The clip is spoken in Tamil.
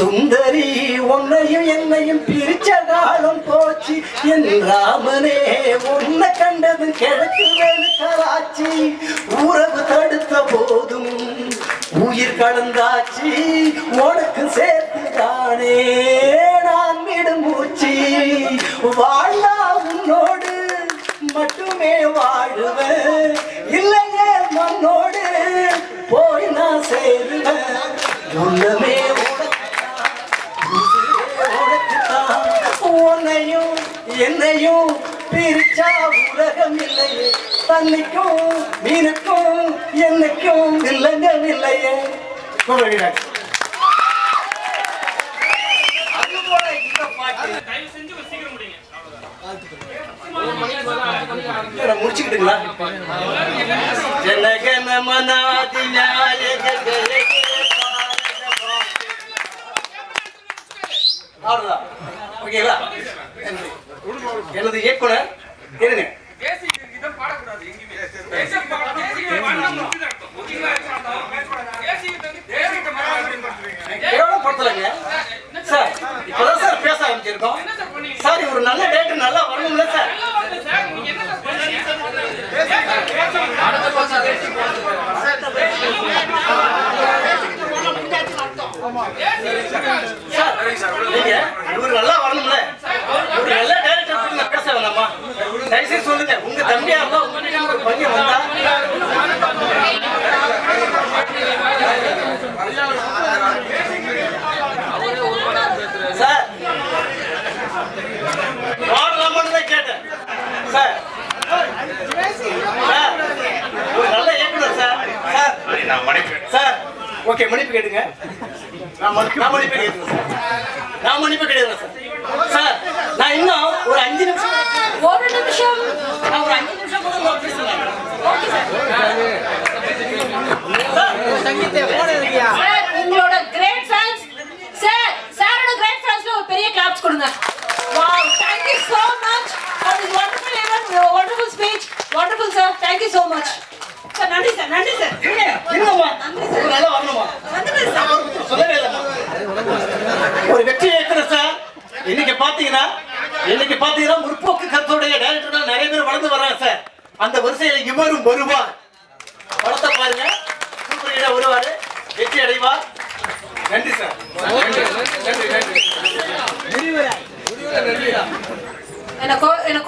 சுந்தரி உன்னையும் என்னையும் பிரிச்ச காலம் போச்சு. என் ராமனே உன்னை கண்டது கிழக்கு கராச்சி. உறவு தடுத்த போதும் உயிர் கலந்தாச்சு. உனக்கு சேர்த்து தானே நான் விடும் மூச்சு. வாழ்ந்தா உன்னோடு மட்டுமே வாழுவேன். இல்லையே மண்ணோடு உன்னையும் என்னையும் பிரிச்சா உலகம் இல்லையே தண்ணிக்கும் மீனுக்கும் என்னைக்கும் இல்லைங்க இல்லையே. முடிச்சுக்கிட்டுங்களா? ஜனகன மனாதி ஓகேங்களா? எனது இயக்குனர்? இருங்க பேசிக் சார் இப்பதான் சார் பேச ஆரம்பிச்சிருக்கோம். சார் பண்ணீங்க? ஒரு நல்ல டேட்டு நல்லா வரணும்ல சார் நல்லா வருது சார். நீங்க என்ன சார் பண்ணீங்க? பேசிக் சார் நீங்க இவர் நல்லா வரணும்ல ஒரு நல்ல டேரக்டர் நான் பேச வேணாமா தயவுசெய்து சொல்லுங்க. உங்க தம்பியா இருந்தா உங்க பையன் வந்தா? சார். கேட்டேன். சார். நல்ல இயக்குனர் சார். சார். சார். ஓகே மன்னிப்பு கேட்டுங்க. நான் மன்னிப்பு நான் மன்னிப்பு கேட்டுங்க சார். நான் மன்னிப்பு கேட்டுக்கிறேன் சார். சார் நான் இன்னும் ஒரு அஞ்சு நிமிஷம் ஒரு நிமிஷம் நான் ஒரு அஞ்சு நிமிஷம் கூட நான் பேசலாம் சார் உங்களோட கிரேட் ஃபேன்ஸ் சார் சாரோட கிரேட் ஃபேன்ஸ்ல ஒரு பெரிய கிளாப்ஸ் கொடுங்க. Wow thank you so much. For this wonderful event wonderful speech. Wonderful sir. Thank you so much. Sir நன்றி சார் நன்றி சார் நல்லா வரணுமா? வந்துடுறேன் சார் சொல்லவே இல்லைம்மா. ஒரு வெற்றி இயக்குனர் சார் இன்னைக்கு பாத்தீங்கன்னா இன்னைக்கு பாத்தீங்கன்னா முற்போக்கு கருத்துடைய டைரக்டர்கள் நிறைய பேர் வளர்ந்து வர்றாங்க சார் அந்த வரிசையில இவரும் வருவார். அடைவார் நன்றி சார் நன்றி நன்றி.